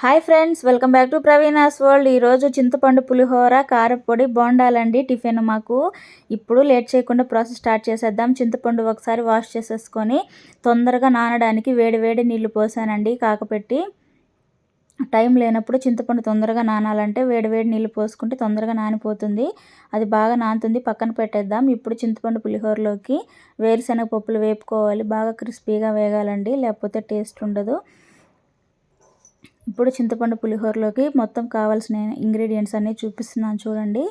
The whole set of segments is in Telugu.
Hi friends welcome back to Praveena's world. ఈరోజు చింతపండు పులిహోర కారపొడి బోండాలండి టిఫిన్ మాకు. ఇప్పుడు లేట్ చేయకుండా ప్రాసెస్ స్టార్ట్ చేసేద్దాం. చింతపండు ఒకసారి వాష్ చేసేసుకొని తొందరగా నానడానికి వేడి వేడి నీళ్ళు పోసానండి కాకపెట్టి. టైం లేనప్పుడు చింతపండు తొందరగా నానాలంటే వేడి వేడి నీళ్ళు పోసుకుంటే తొందరగా నానిపోతుంది. అది బాగా నానుతుంది పక్కన పెట్టేద్దాం. ఇప్పుడు చింతపండు పులిహోరలోకి వేరుశనగ పప్పులు వేపుకోవాలి. బాగా క్రిస్పీగా వేగాలండి లేకపోతే టేస్ట్ ఉండదు. ఇప్పుడు చింతపండు పులిహోరలోకి మొత్తం కావాల్సిన ఇంగ్రీడియంట్స్ అన్నీ చూపిస్తున్నాను చూడండి.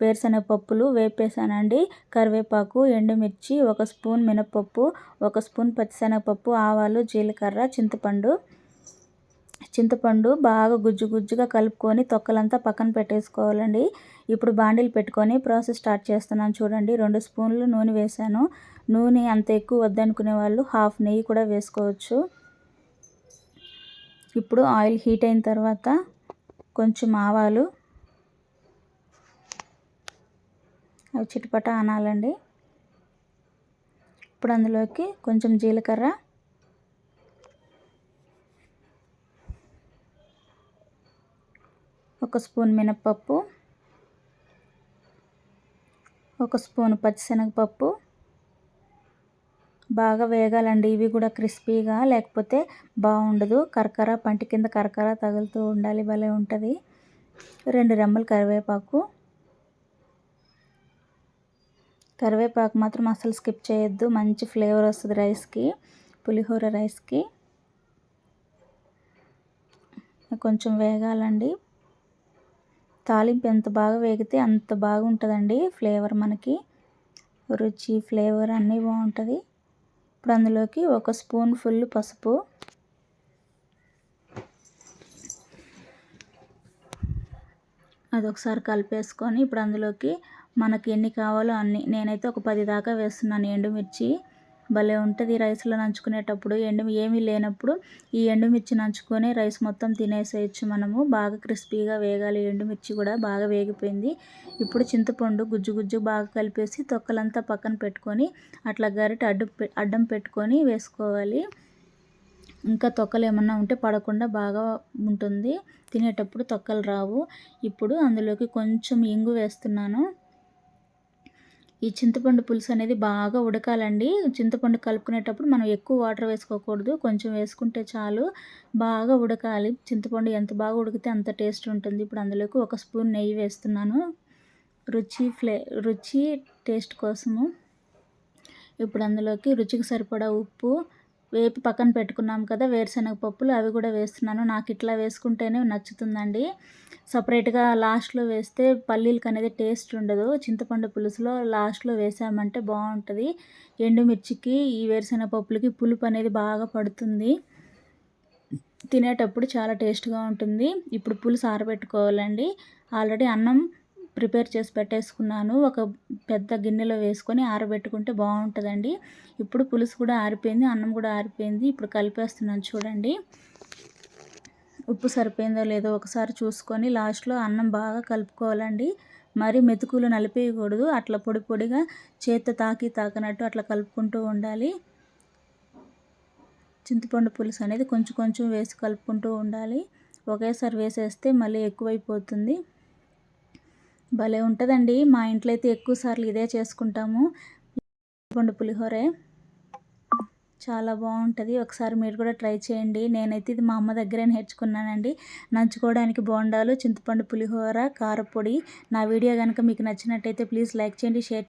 వేరుశనగ పప్పులు వేపేసానండి కరివేపాకు ఎండుమిర్చి ఒక స్పూన్ మినపప్పు ఒక స్పూన్ పచ్చిశనగపప్పు ఆవాలు జీలకర్ర చింతపండు. చింతపండు బాగా గుజ్జు గుజ్జుగా కలుపుకొని తొక్కలంతా పక్కన పెట్టేసుకోవాలండి. ఇప్పుడు బాండీలు పెట్టుకొని ప్రాసెస్ స్టార్ట్ చేస్తున్నాను చూడండి. రెండు స్పూన్లు నూనె వేసాను నూనె అంత ఎక్కువ వద్దనుకునే వాళ్ళు హాఫ్ నెయ్యి కూడా వేసుకోవచ్చు. ఇప్పుడు ఆయిల్ హీట్ అయిన తర్వాత కొంచెం ఆవాలు. అవి చిటపట అనాలండి. ఇప్పుడు అందులోకి కొంచెం జీలకర్ర. ఒక స్పూన్ మినప్పప్పు. ఒక స్పూన్ పచ్చిశనగపప్పు. బాగా వేగాలండి. ఇవి కూడా క్రిస్పీగా లేకపోతే బాగుండదు. కరకర పంటి కింద కరకర తగులుతూ ఉండాలి. భలే ఉంటుంది. రెండు రెమ్మలు కరివేపాకు. కరివేపాకు మాత్రం అసలు స్కిప్ చేయొద్దు. మంచి ఫ్లేవర్ వస్తుంది రైస్కి పులిహోర రైస్కి. కొంచెం వేగాలండి. తాలింపు ఎంత బాగా వేగితే అంత బాగుంటుందండి ఫ్లేవర్ మనకి. రుచి ఫ్లేవర్ అన్నీ బాగుంటుంది. ఇప్పుడు అందులోకి ఒక స్పూన్ ఫుల్ పసుపు. అది ఒకసారి కలిపేసుకొని ఇప్పుడు అందులోకి మనకి ఎన్ని కావాలో అన్ని. నేనైతే ఒక పది దాకా వేస్తున్నాను ఎండుమిర్చి. భలే ఉంటుంది రైస్లో నంచుకునేటప్పుడు. ఎండు ఏమీ లేనప్పుడు ఈ ఎండుమిర్చి నంచుకొని రైస్ మొత్తం తినేసేయచ్చు మనము. బాగా క్రిస్పీగా వేగాలి. ఎండుమిర్చి కూడా బాగా వేగిపోయింది. ఇప్పుడు చింతపండు గుజ్జు గుజ్జు బాగా కలిపేసి తొక్కలంతా పక్కన పెట్టుకొని అట్లా గరిట అడ్డు అడ్డం పెట్టుకొని వేసుకోవాలి. ఇంకా తొక్కలు ఏమన్నా ఉంటే పడకుండా బాగా ఉంటుంది. తినేటప్పుడు తొక్కలు రావు. ఇప్పుడు అందులోకి కొంచెం ఇంగు వేస్తున్నాను. ఈ చింతపండు పులుసు అనేది బాగా ఉడకాలండి. చింతపండు కలుపుకునేటప్పుడు మనం ఎక్కువ వాటర్ వేసుకోకూడదు. కొంచెం వేసుకుంటే చాలు బాగా ఉడకాలి. చింతపండు ఎంత బాగా ఉడికితే అంత టేస్ట్ ఉంటుంది. ఇప్పుడు అందులోకి ఒక స్పూన్ నెయ్యి వేస్తున్నాను. రుచి ఫ్లే రుచి టేస్ట్ కోసము. ఇప్పుడు అందులోకి రుచికి సరిపడా ఉప్పు వేపి పక్కన పెట్టుకున్నాం కదా వేరుశనగ పప్పులు అవి కూడా వేస్తున్నాను. నాకు ఇట్లా వేసుకుంటేనే నచ్చుతుందండి. సపరేట్గా లాస్ట్లో వేస్తే పల్లీలకు అనేది టేస్ట్ ఉండదు. చింతపండు పులుసులో లాస్ట్లో వేసామంటే బాగుంటుంది. ఎండుమిర్చికి ఈ వేరుశనగ పప్పులకి పులుపు అనేది బాగా పడుతుంది. తినేటప్పుడు చాలా టేస్ట్గా ఉంటుంది. ఇప్పుడు పులుసు ఆరబెట్టుకోవాలండి. ఆల్రెడీ అన్నం ప్రిపేర్ చేసి పెట్టేసుకున్నాను. ఒక పెద్ద గిన్నెలో వేసుకొని ఆరబెట్టుకుంటే బాగుంటుందండి. ఇప్పుడు పులుసు కూడా ఆరిపోయింది అన్నం కూడా ఆరిపోయింది. ఇప్పుడు కలిపేస్తున్నాను చూడండి. ఉప్పు సరిపోయిందో లేదో ఒకసారి చూసుకొని లాస్ట్లో అన్నం బాగా కలుపుకోవాలండి. మరి మెతుకులు నలిపేయకూడదు. అట్లా పొడి పొడిగా చేత్తో తాకి తాకినట్టు అట్లా కలుపుకుంటూ ఉండాలి. చింతపండు పులుసు అనేది కొంచెం కొంచెం వేసి కలుపుకుంటూ ఉండాలి. ఒకేసారి వేసేస్తే మళ్ళీ ఎక్కువైపోతుంది. భలే ఉంటుందండి. మా ఇంట్లో అయితే ఎక్కువ సార్లు ఇదే చేసుకుంటాము. పండు పులిహోరే. చాలా బాగుంటుంది. ఒకసారి మీరు కూడా ట్రై చేయండి. నేనైతే ఇది మా అమ్మ దగ్గరే నేర్చుకున్నానండి. నంచుకోవడానికి బోండాలు చింతపండు పులిహోర కారపొడి. నా వీడియో కనుక మీకు నచ్చినట్టయితే ప్లీజ్ లైక్ చేయండి షేర్